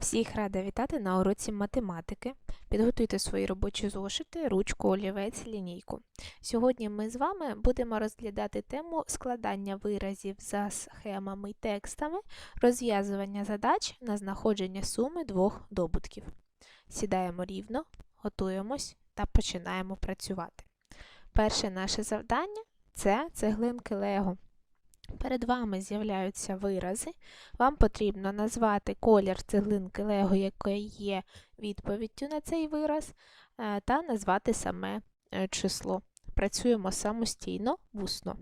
Всіх рада вітати на уроці математики. Підготуйте свої робочі зошити, ручку, олівець, лінійку. Сьогодні ми з вами будемо розглядати тему складання виразів за схемами й текстами, розв'язування задач на знаходження суми двох добутків. Сідаємо рівно, готуємось та починаємо працювати. Перше наше завдання це цеглинки Лего. Перед вами з'являються вирази. Вам потрібно назвати колір цеглинки Лего, яка є відповіддю на цей вираз, е, та назвати саме е, число. Працюємо самостійно, вусно.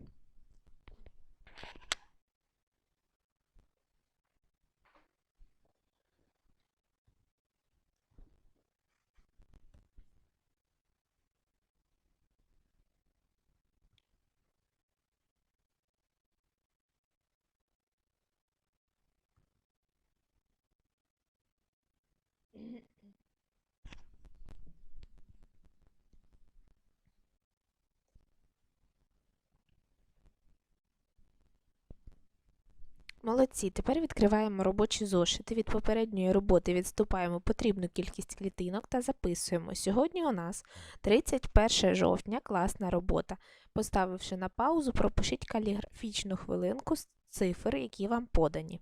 Молодці, тепер відкриваємо робочі зошити. Від попередньої роботи відступаємо потрібну кількість клітинок та записуємо. Сьогодні у нас 31 жовтня, класна робота. Поставивши на паузу, пропишіть каліграфічну хвилинку з цифр, які вам подані.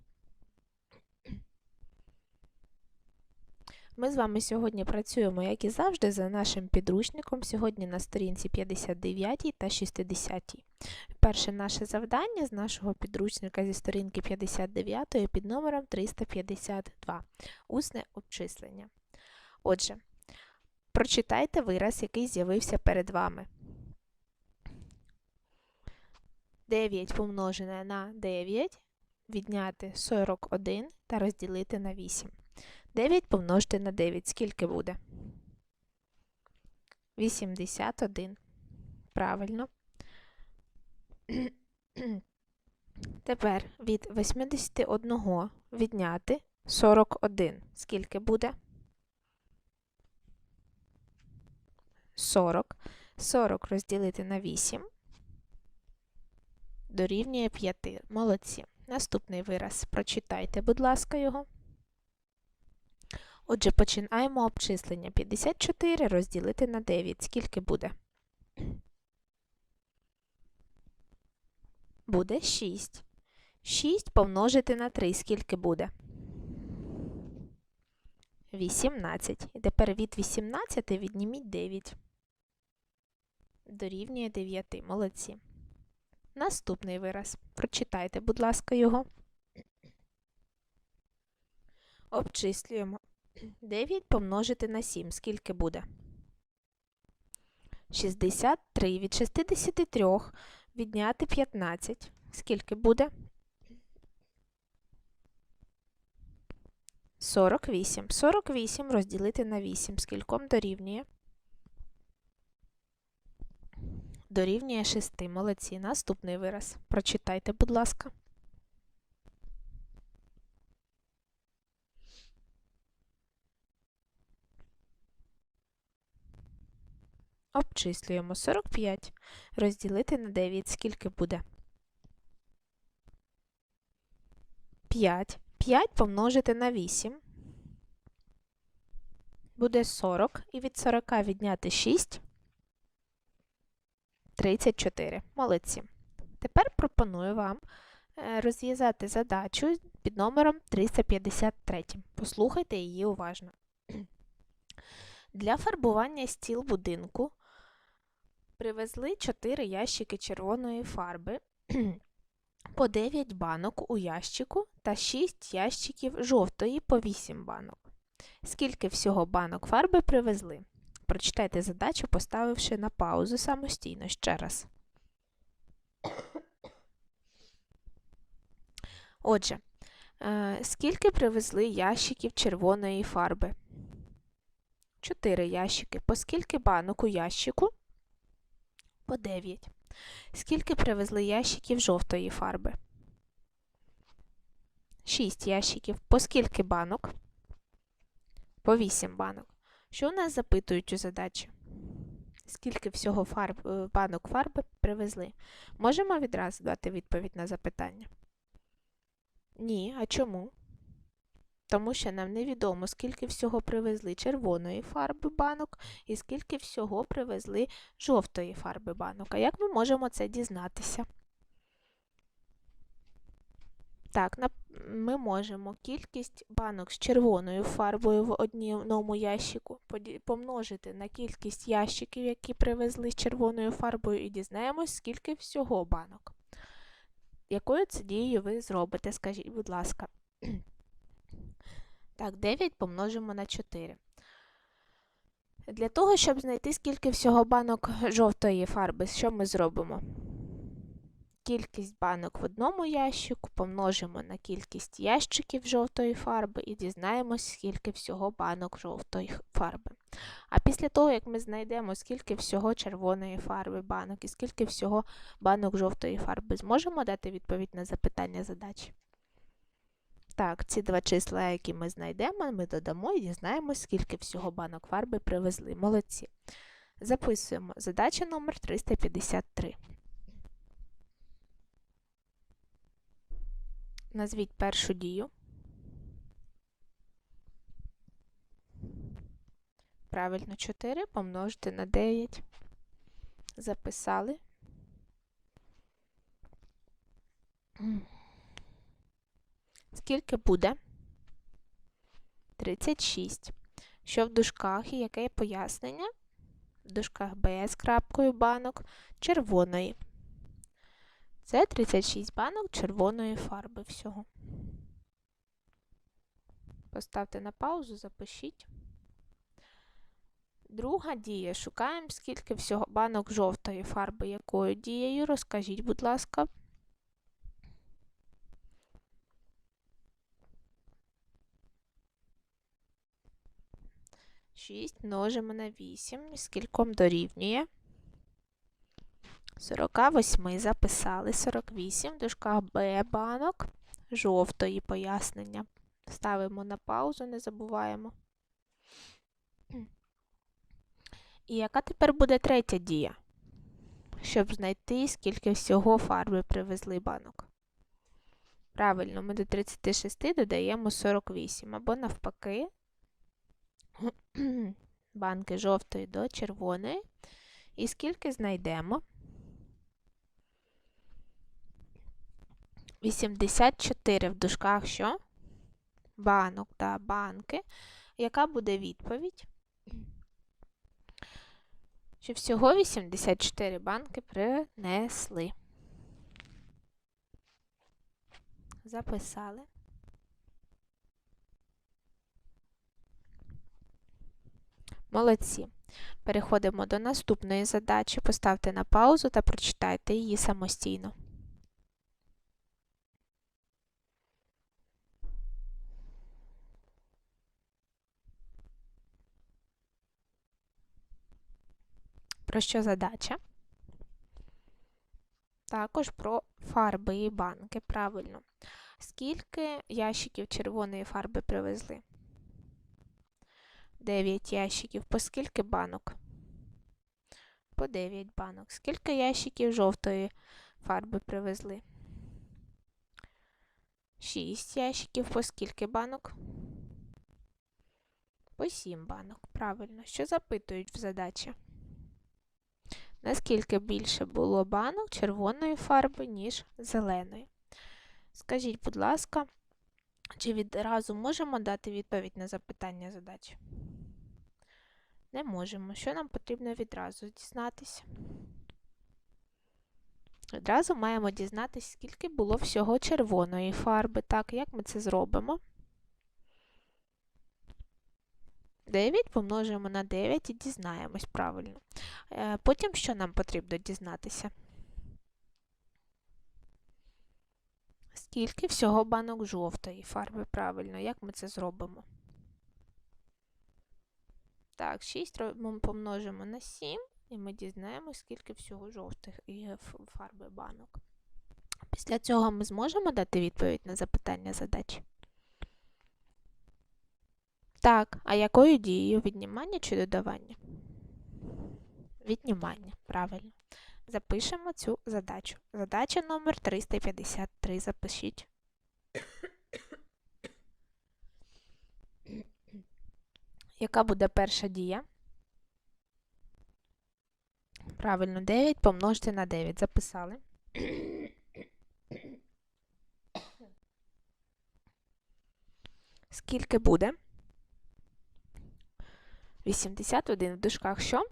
Ми з вами сьогодні працюємо, як і завжди, за нашим підручником. Сьогодні на сторінці 59 та 60. Перше наше завдання з нашого підручника зі сторінки 59 під номером 352. Усне обчислення. Отже, прочитайте вираз, який з'явився перед вами. 9 помножене на 9, відняти 41 та розділити на 8. 9 помножити на 9. Скільки буде? 81. Правильно. Тепер від 81 відняти 41. Скільки буде? 40. 40 розділити на 8. Дорівнює 5. Молодці. Наступний вираз. Прочитайте, будь ласка, його. Отже, починаємо обчислення. 54 розділити на 9. Скільки буде? Буде 6. 6 помножити на 3. Скільки буде? 18. І тепер від 18 відніміть 9. Дорівнює 9. Молодці. Наступний вираз. Прочитайте, будь ласка, його. Обчислюємо. 9 помножити на 7. Скільки буде? 63. Від 63 відняти 15. Скільки буде? 48. 48 розділити на 8. Скільком дорівнює? Дорівнює 6. Молодці. Наступний вираз. Прочитайте, будь ласка. Обчислюємо 45. Розділити на 9. Скільки буде? 5. 5 помножити на 8. Буде 40. І від 40 відняти 6. 34. Молодці. Тепер пропоную вам е, розв'язати задачу під номером 353. Послухайте її уважно. Для фарбування стіл будинку Привезли 4 ящики червоної фарби, по 9 банок у ящику та 6 ящиків жовтої по 8 банок. Скільки всього банок фарби привезли? Прочитайте задачу, поставивши на паузу самостійно ще раз. Отже, е, скільки привезли ящиків червоної фарби? 4 ящики. По скільки банок у ящику? По 9. Скільки привезли ящиків жовтої фарби? 6 ящиків. По скільки банок? По 8 банок. Що у нас запитують у задачі? Скільки всього фарб, е, банок фарби привезли? Можемо відразу дати відповідь на запитання? Ні, а чому? Тому що нам невідомо, скільки всього привезли червоної фарби банок і скільки всього привезли жовтої фарби банок. А як ми можемо це дізнатися? Так, ми можемо кількість банок з червоною фарбою в одному ящику помножити на кількість ящиків, які привезли з червоною фарбою, і дізнаємось, скільки всього банок. Якою це дією ви зробите, скажіть, будь ласка. Так, 9 помножимо на 4. Для того, щоб знайти, скільки всього банок жовтої фарби, що ми зробимо? Кількість банок в одному ящику помножимо на кількість ящиків жовтої фарби і дізнаємось, скільки всього банок жовтої фарби. А після того, як ми знайдемо, скільки всього червоної фарби банок і скільки всього банок жовтої фарби, зможемо дати відповідь на запитання задачі? Так, ці два числа, які ми знайдемо, ми додамо і дізнаємось, скільки всього банок фарби привезли. Молодці. Записуємо задача номер 353. Назвіть першу дію. Правильно, 4 помножити на 9. Записали. Скільки буде? 36. Що в дужках і яке пояснення? В дужках Б з крапкою банок червоної. Це 36 банок червоної фарби всього. Поставте на паузу, запишіть. Друга дія. Шукаємо, скільки всього банок жовтої фарби, якою дією, розкажіть, будь ласка. Шість множимо на 8, скільком дорівнює. 48 записали 48 в дужках Б банок жовтої пояснення. Ставимо на паузу, не забуваємо. І яка тепер буде третя дія? Щоб знайти, скільки всього фарби привезли банок. Правильно, ми до 36 додаємо 48, або навпаки, банки жовтої до червоної. І скільки знайдемо? 84 в дужках що? Банок та банки. Яка буде відповідь? Що всього 84 банки принесли. Записали. Молодці. Переходимо до наступної задачі. Поставте на паузу та прочитайте її самостійно. Про що задача? Також про фарби і банки. Правильно. Скільки ящиків червоної фарби привезли? 9 ящиків. По скільки банок? По 9 банок. Скільки ящиків жовтої фарби привезли? 6 ящиків. По скільки банок? По 7 банок. Правильно. Що запитують в задачі? наскільки більше було банок червоної фарби, ніж зеленої. Скажіть, будь ласка, чи відразу можемо дати відповідь на запитання задачі? Не можемо. Що нам потрібно відразу дізнатися? Одразу маємо дізнатися, скільки було всього червоної фарби. Так, як ми це зробимо? 9 помножуємо на 9 і дізнаємось правильно. Е, потім що нам потрібно дізнатися? Скільки всього банок жовтої фарби правильно, як ми це зробимо? Так, 6 ми помножимо на 7, і ми дізнаємося, скільки всього жовтих фарби банок. Після цього ми зможемо дати відповідь на запитання задачі? Так, а якою дією віднімання чи додавання? Віднімання, правильно. Запишемо цю задачу. Задача номер 353. Запишіть. Яка буде перша дія? Правильно, 9 помножити на 9. Записали. Скільки буде? 81 в дужках що?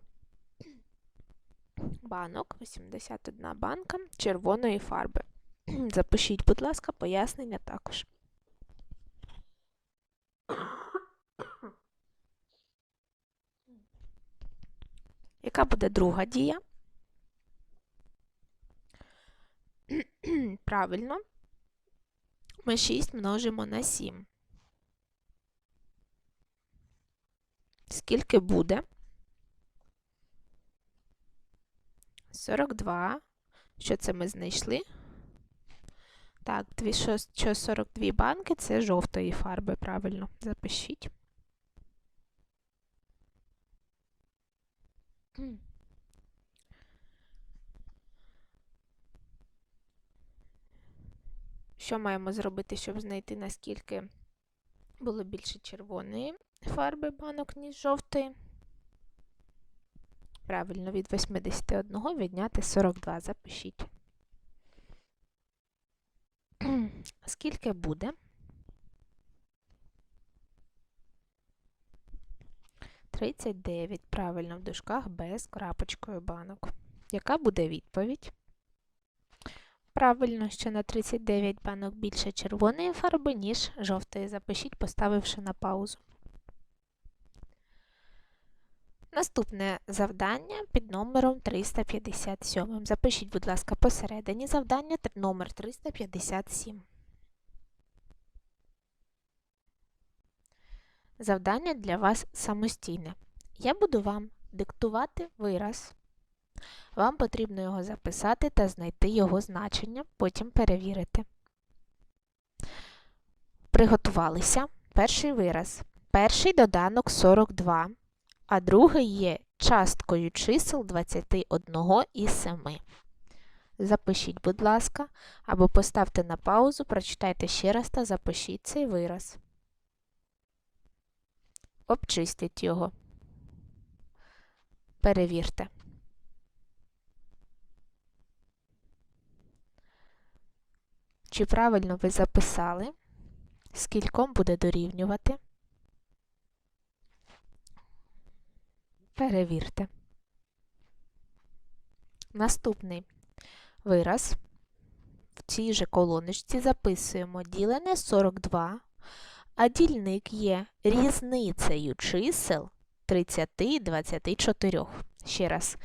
Банок, 81 банка червоної фарби. Запишіть, будь ласка, пояснення також. Яка буде друга дія? Правильно. Ми 6 множимо на 7. Скільки буде? 42. Що це ми знайшли? Так, що 42 банки це жовтої фарби, правильно. Запишіть. Що маємо зробити, щоб знайти, наскільки було більше червоної фарби банок, ніж жовтої? Правильно, від 81 відняти 42. Запишіть. Скільки буде? 39. Правильно, в дужках без крапочкою банок. Яка буде відповідь? Правильно, що на 39 банок більше червоної фарби, ніж жовтої. Запишіть, поставивши на паузу. Наступне завдання під номером 357. Запишіть, будь ласка, посередині завдання номер 357. Завдання для вас самостійне. Я буду вам диктувати вираз. Вам потрібно його записати та знайти його значення, потім перевірити. Приготувалися. Перший вираз. Перший доданок 42 а другий є часткою чисел 21 і 7. Запишіть, будь ласка, або поставте на паузу, прочитайте ще раз та запишіть цей вираз. Обчистіть його. Перевірте. Чи правильно ви записали? Скільком буде дорівнювати? Перевірте. Наступний вираз. В цій же колоночці записуємо ділене 42, а дільник є різницею чисел 30 і 24. Ще раз,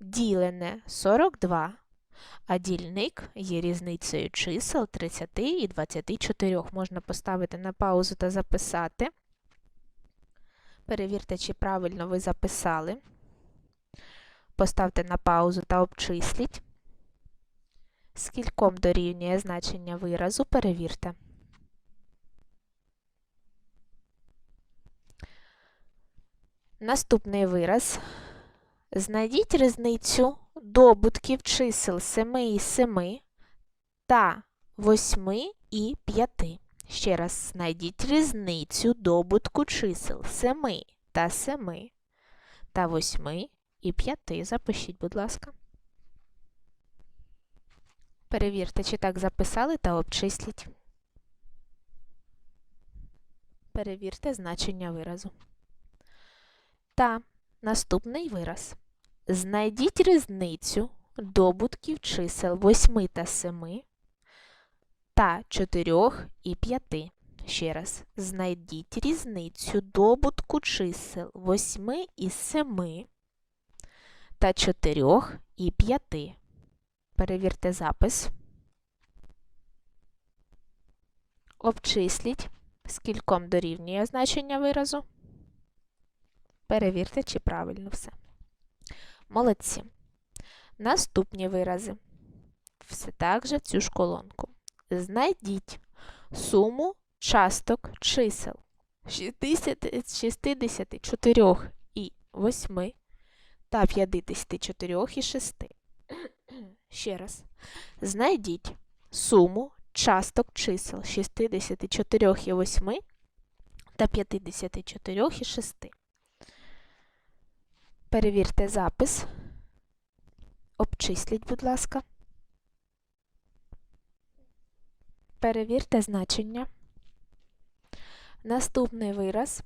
ділене 42, а дільник є різницею чисел 30 і 24. Можна поставити на паузу та записати. Перевірте, чи правильно ви записали. Поставте на паузу та обчисліть. Скільком дорівнює значення виразу, перевірте. Наступний вираз. Знайдіть різницю добутків чисел 7 і 7 та 8 і 5. Ще раз знайдіть різницю добутку чисел 7 та 7 та 8 і 5. Запишіть, будь ласка. Перевірте, чи так записали та обчисліть. Перевірте значення виразу. Та наступний вираз. Знайдіть різницю добутків чисел 8 та 7 та 4 і 5. Ще раз, знайдіть різницю добутку чисел 8 і 7 та 4 і 5. Перевірте запис. Обчисліть, скільком дорівнює значення виразу. Перевірте, чи правильно все. Молодці. Наступні вирази. Все так же цю ж колонку. Знайдіть суму часток чисел 60, 64 і 8 та 54 і 6. Ще раз. Знайдіть суму часток чисел 64 і 8 та 54 і 6. Перевірте запис. Обчисліть, будь ласка. Перевірте значення. Наступний вираз.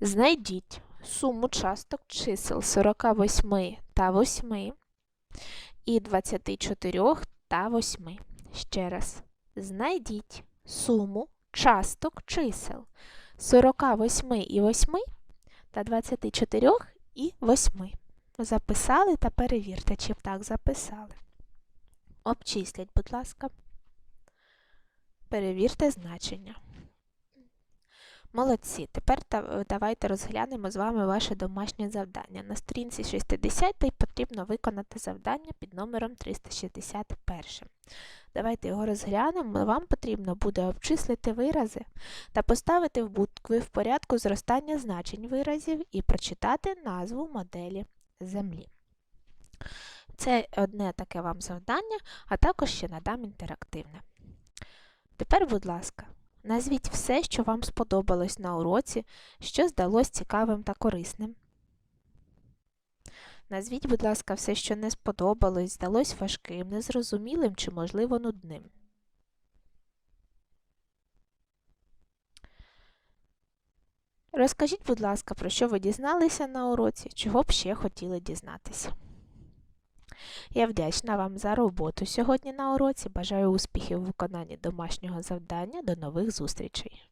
Знайдіть суму часток чисел 48 та 8 і 24 та 8. Ще раз. Знайдіть суму часток чисел 48 і 8 та 24 і 8. Записали та перевірте, чи так записали. Обчисліть, будь ласка. Перевірте значення. Молодці. Тепер та- давайте розглянемо з вами ваше домашнє завдання. На сторінці 60 потрібно виконати завдання під номером 361. Давайте його розглянемо. Вам потрібно буде обчислити вирази та поставити в букви в порядку зростання значень виразів і прочитати назву моделі Землі. Це одне таке вам завдання, а також ще надам інтерактивне. Тепер, будь ласка, назвіть все, що вам сподобалось на уроці, що здалось цікавим та корисним. Назвіть, будь ласка, все, що не сподобалось, здалось важким, незрозумілим чи, можливо, нудним. Розкажіть, будь ласка, про що ви дізналися на уроці, чого б ще хотіли дізнатися. Я вдячна вам за роботу сьогодні на уроці. Бажаю успіхів у виконанні домашнього завдання. До нових зустрічей!